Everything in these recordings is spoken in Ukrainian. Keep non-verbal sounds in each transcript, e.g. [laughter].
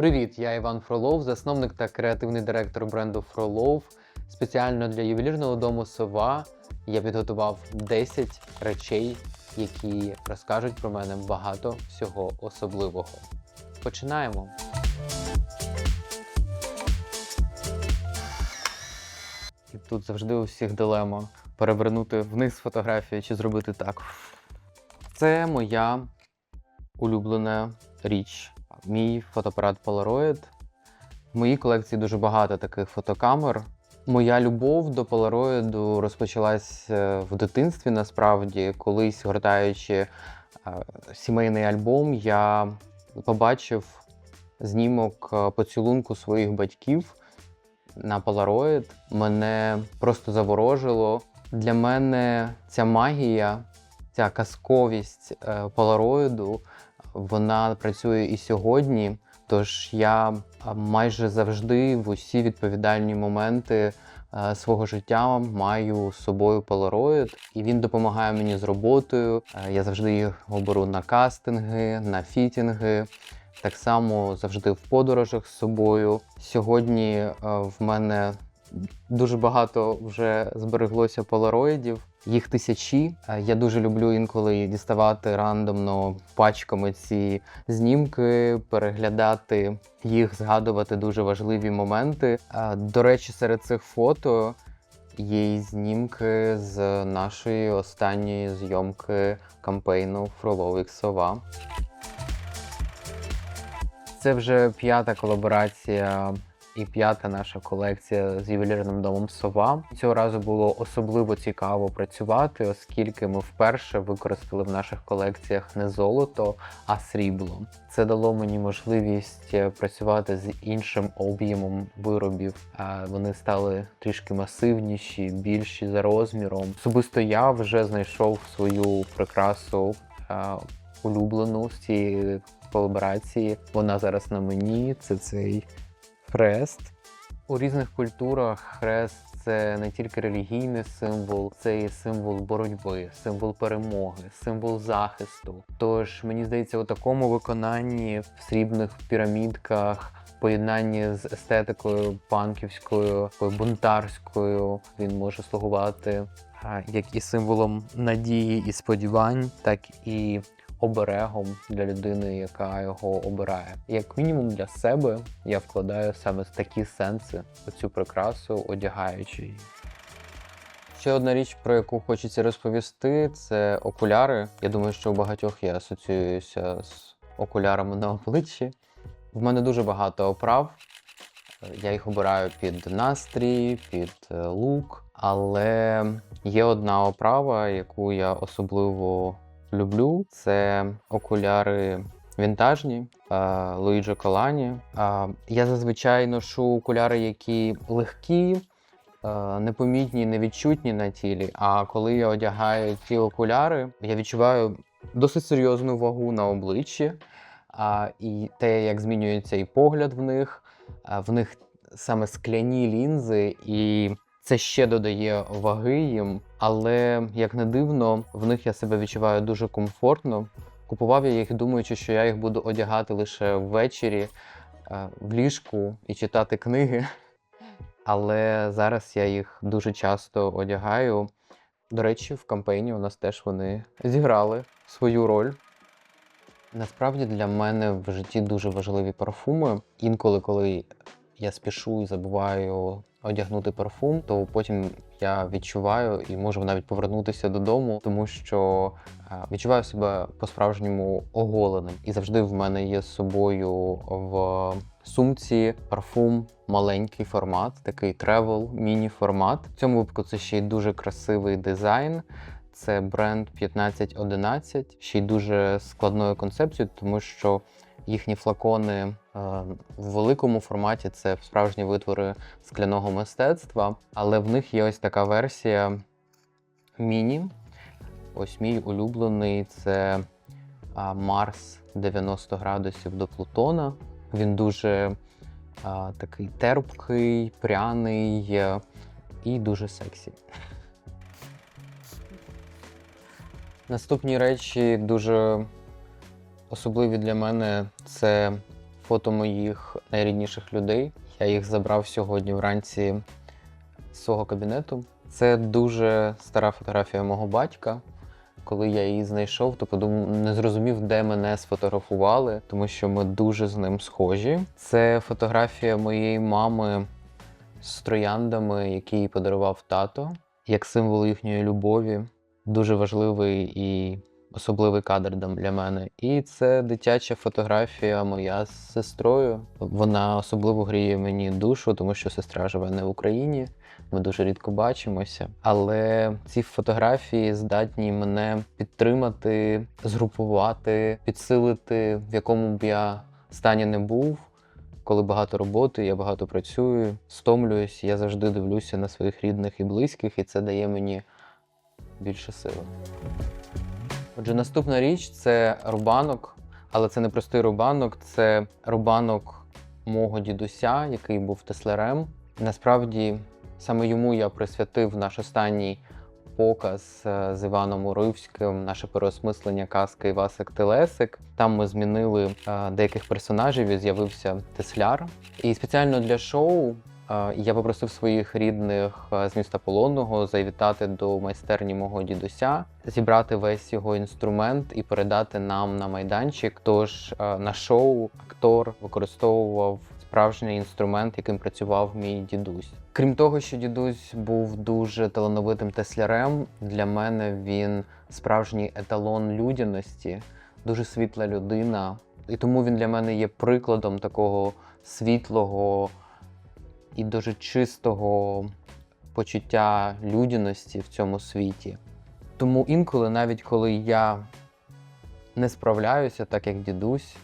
Привіт, я Іван Фролов, засновник та креативний директор бренду Фролов. Спеціально для ювелірного дому Сова я підготував 10 речей, які розкажуть про мене багато всього особливого. Починаємо. І тут завжди у всіх дилема перевернути вниз фотографію чи зробити так. Це моя улюблена річ. Мій фотоапарат Polaroid. В моїй колекції дуже багато таких фотокамер. Моя любов до Polaroid розпочалась е, в дитинстві. Насправді, колись гортаючи е, сімейний альбом, я побачив знімок е, поцілунку своїх батьків на Polaroid. Мене просто заворожило. Для мене ця магія, ця казковість Polaroid, вона працює і сьогодні. Тож я майже завжди в усі відповідальні моменти е, свого життя маю з собою Polaroid, і він допомагає мені з роботою. Е, Я завжди його беру на кастинги, на фітінги. Так само завжди в подорожах з собою. Сьогодні е, в мене дуже багато вже збереглося полароїдів. Їх тисячі. Е, Я дуже люблю інколи діставати рандомно пачками ці знімки, переглядати їх, згадувати дуже важливі моменти. Е, До речі, серед цих фото є й знімки з нашої останньої зйомки кампейну Фроловик Сова. Це вже п'ята колаборація і п'ята наша колекція з ювелірним домом Сова. Цього разу було особливо цікаво працювати, оскільки ми вперше використали в наших колекціях не золото, а срібло. Це дало мені можливість е, працювати з іншим об'ємом виробів. Вони стали трішки масивніші, більші за розміром. Особисто я вже знайшов свою прикрасу е, улюблену з цієї колаборації. Вона зараз на мені. Це цей хрест. У різних культурах хрест це не тільки релігійний символ, це і символ боротьби, символ перемоги, символ захисту. Тож мені здається, у такому виконанні в срібних пірамідках. Поєднанні з естетикою панківською, бунтарською він може слугувати як і символом надії і сподівань, так і оберегом для людини, яка його обирає. Як мінімум для себе я вкладаю саме такі сенси у цю прикрасу, одягаючи її. Ще одна річ, про яку хочеться розповісти, це окуляри. Я думаю, що у багатьох я асоціююся з окулярами на обличчі. В мене дуже багато оправ. Я їх обираю під настрій, під е, лук. Але є одна оправа, яку я особливо люблю. Це окуляри вінтажні е, Луїджо Колані. Е, Я зазвичай ношу окуляри, які легкі, е, непомітні, невідчутні на тілі. А коли я одягаю ці окуляри, я відчуваю досить серйозну вагу на обличчі. А, І те, як змінюється і погляд в них, в них саме скляні лінзи, і це ще додає ваги їм. Але як не дивно, в них я себе відчуваю дуже комфортно. Купував я їх, думаючи, що я їх буду одягати лише ввечері е, в ліжку і читати книги. Але зараз я їх дуже часто одягаю. До речі, в кампейні у нас теж вони зіграли свою роль. Насправді для мене в житті дуже важливі парфуми. Інколи, коли я спішу і забуваю одягнути парфум, то потім я відчуваю і можу навіть повернутися додому, тому що е, відчуваю себе по-справжньому оголеним. І завжди в мене є з собою в сумці парфум маленький формат, такий тревел, міні-формат. В цьому випадку це ще й дуже красивий дизайн. Це бренд 1511, ще й дуже складною концепцією, тому що їхні флакони е, в великому форматі це справжні витвори скляного мистецтва, але в них є ось така версія міні. Ось мій улюблений це Марс 90 градусів до Плутона. Він дуже а, такий терпкий, пряний е, і дуже сексі. Наступні речі дуже особливі для мене це фото моїх найрідніших людей. Я їх забрав сьогодні вранці з свого кабінету. Це дуже стара фотографія мого батька. Коли я її знайшов, то подумав, не зрозумів, де мене сфотографували, тому що ми дуже з ним схожі. Це фотографія моєї мами з трояндами, які їй подарував тато, як символ їхньої любові. Дуже важливий і особливий кадр для мене. І це дитяча фотографія моя з сестрою. Вона особливо гріє мені душу, тому що сестра живе не в Україні. Ми дуже рідко бачимося. Але ці фотографії здатні мене підтримати, згрупувати, підсилити, в якому б я стані не був. Коли багато роботи, я багато працюю, стомлююсь, я завжди дивлюся на своїх рідних і близьких, і це дає мені більше сили. Отже, наступна річ це рубанок, але це не простий рубанок, це рубанок мого дідуся, який був теслярем. Насправді, саме йому я присвятив наш останній показ е, з Іваном Уривським, наше переосмислення казки Івасик Телесик. Там ми змінили е, деяких персонажів і з'явився тесляр. І спеціально для шоу я попросив своїх рідних е, з міста Полонного завітати до майстерні мого дідуся, зібрати весь його інструмент і передати нам на майданчик. Тож е, на шоу актор використовував справжній інструмент, яким працював мій дідусь. Крім того, що дідусь був дуже талановитим теслярем, для мене він справжній еталон людяності, дуже світла людина. І тому він для мене є прикладом такого світлого і дуже чистого почуття людяності в цьому світі. Тому інколи, навіть коли я не справляюся так, як дідусь,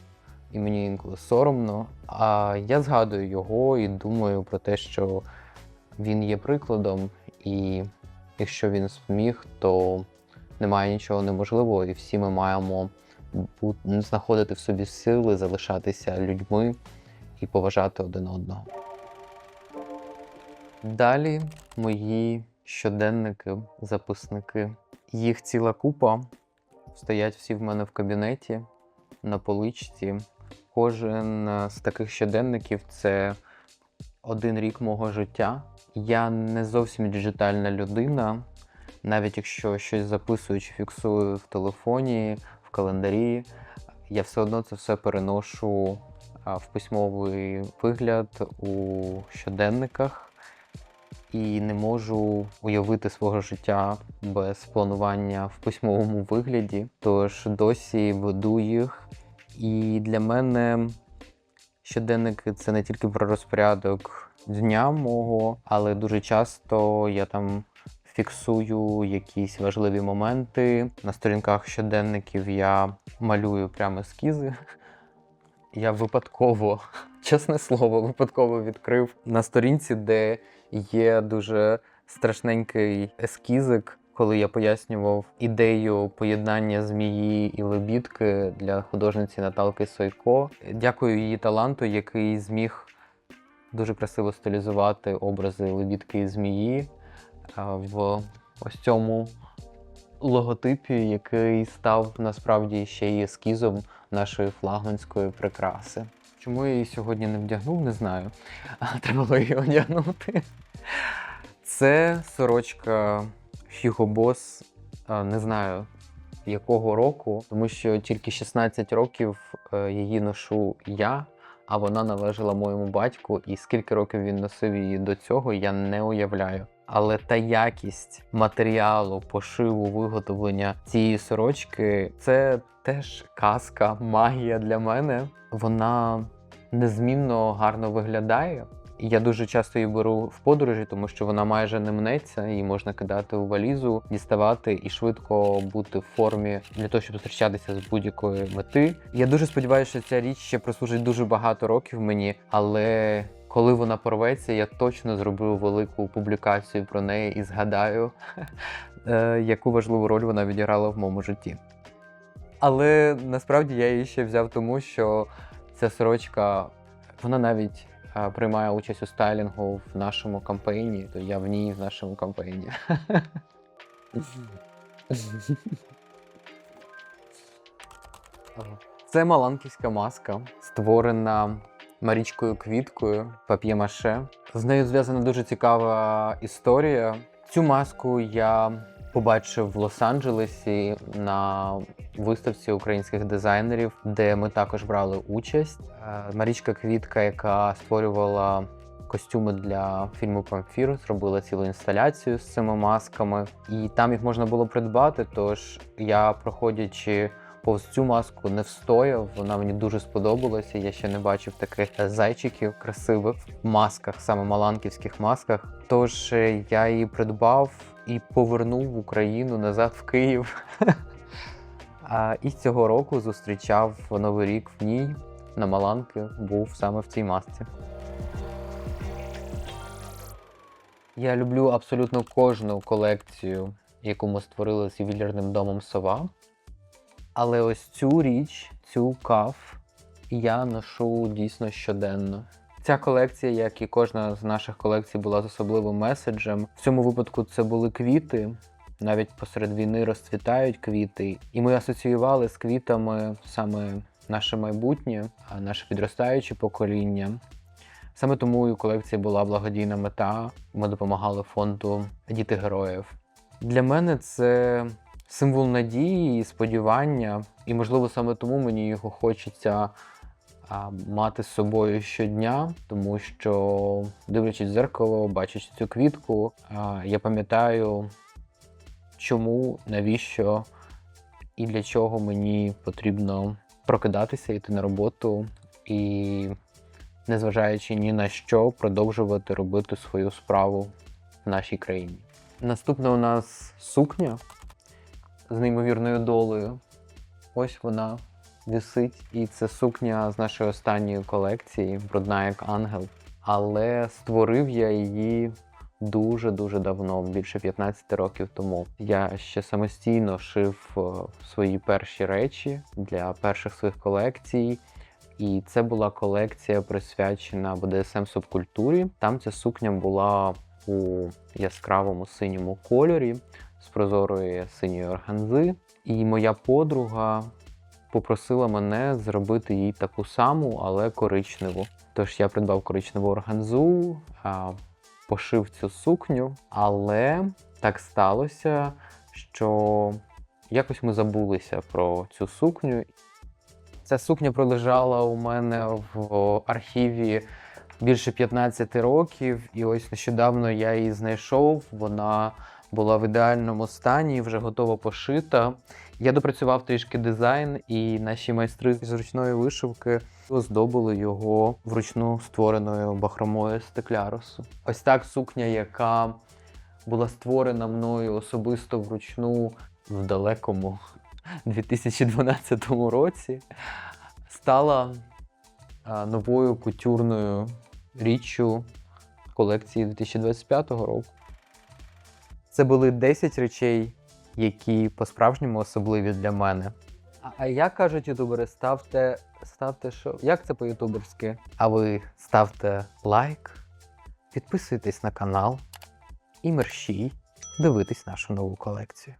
і мені інколи соромно, а я згадую його і думаю про те, що він є прикладом, і якщо він зміг, то немає нічого неможливого, і всі ми маємо знаходити в собі сили, залишатися людьми і поважати один одного. Далі мої щоденники, записники. Їх ціла купа. Стоять всі в мене в кабінеті на поличці. Кожен з таких щоденників це один рік мого життя. Я не зовсім діджитальна людина, навіть якщо щось записую чи фіксую в телефоні, в календарі, я все одно це все переношу в письмовий вигляд у щоденниках і не можу уявити свого життя без планування в письмовому вигляді. Тож досі веду їх. І для мене щоденники це не тільки про розпорядок дня мого, але дуже часто я там фіксую якісь важливі моменти. На сторінках щоденників я малюю прямо ескізи. Я випадково, чесне слово, випадково відкрив на сторінці, де є дуже страшненький ескізик, коли я пояснював ідею поєднання змії і лебідки для художниці Наталки Сойко. Дякую її таланту, який зміг дуже красиво стилізувати образи лебідки і змії в ось цьому логотипі, який став насправді ще й ескізом нашої флагманської прикраси. Чому я її сьогодні не вдягнув, не знаю. А, [laughs] Треба було її одягнути. Це сорочка Hugo Boss, не знаю якого року, тому що тільки 16 років е, її ношу я, а вона належала моєму батьку, і скільки років він носив її до цього, я не уявляю. Але та якість матеріалу, пошиву, виготовлення цієї сорочки це теж казка, магія для мене. Вона незмінно гарно виглядає. Я дуже часто її беру в подорожі, тому що вона майже не мнеться, її можна кидати у валізу, діставати і швидко бути в формі для того, щоб зустрічатися з будь-якої мети. Я дуже сподіваюся, що ця річ ще прослужить дуже багато років мені, але коли вона порветься, я точно зроблю велику публікацію про неї і згадаю, [laughs] е, яку важливу роль вона відіграла в моєму житті. Але насправді я її ще взяв тому, що ця сорочка, вона навіть е, приймає участь у стайлінгу в нашому кампейні, то я в ній в нашому кампейні. [laughs] Це маланківська маска, створена Марічкою Квіткою пап'є-маше. З нею зв'язана дуже цікава історія. Цю маску я побачив в Лос-Анджелесі на виставці українських дизайнерів, де ми також брали участь. Е, Марічка Квітка, яка створювала костюми для фільму Памфір, зробила цілу інсталяцію з цими масками, і там їх можна було придбати. Тож я, проходячи повз цю маску, не встояв. Вона мені дуже сподобалася. Я ще не бачив таких зайчиків красивих в масках, саме маланківських масках. Тож е, я її придбав і повернув в Україну назад в Київ. [laughs] А, І цього року зустрічав Новий рік в ній на Маланки, був саме в цій масці. Я люблю абсолютно кожну колекцію, яку ми створили з ювелірним домом Сова. Але ось цю річ, цю каф, я ношу дійсно щоденно. Ця колекція, як і кожна з наших колекцій, була з особливим меседжем. В цьому випадку це були квіти. Навіть посеред війни розцвітають квіти, і ми асоціювали з квітами саме наше майбутнє, а наше підростаюче покоління. Саме тому і колекції була благодійна мета. Ми допомагали фонду Діти героїв. Для мене це символ надії і сподівання, і, можливо, саме тому мені його хочеться мати з собою щодня, тому що, дивлячись в дзеркало, бачачи цю квітку, я пам'ятаю, чому, навіщо і для чого мені потрібно прокидатися, йти на роботу. І, незважаючи ні на що, продовжувати робити свою справу в нашій країні. Наступна у нас сукня з неймовірною долею. Ось вона висить. І це сукня з нашої останньої колекції, брудна як ангел. Але створив я її дуже-дуже давно, більше 15 років тому. Я ще самостійно шив свої перші речі для перших своїх колекцій. І це була колекція присвячена БДСМ субкультурі. Там ця сукня була у яскравому синьому кольорі з прозорої синьої органзи. І моя подруга попросила мене зробити їй таку саму, але коричневу. Тож я придбав коричневу органзу, пошив цю сукню, але так сталося, що якось ми забулися про цю сукню. Ця сукня пролежала у мене в архіві більше 15 років, і ось нещодавно я її знайшов. Вона була в ідеальному стані, вже готова пошита. Я допрацював трішки дизайн, і наші майстри з ручної вишивки оздобили його вручну створеною бахромою стеклярусу. Ось так сукня, яка була створена мною особисто вручну в далекому [laughs] 2012 році, стала новою кутюрною річчю колекції 2025 року. Це були 10 речей, які по-справжньому особливі для мене. А, а як кажуть ютубери, ставте, ставте що? Як це по-ютуберськи? А ви ставте лайк, підписуйтесь на канал і мерщій дивитись нашу нову колекцію.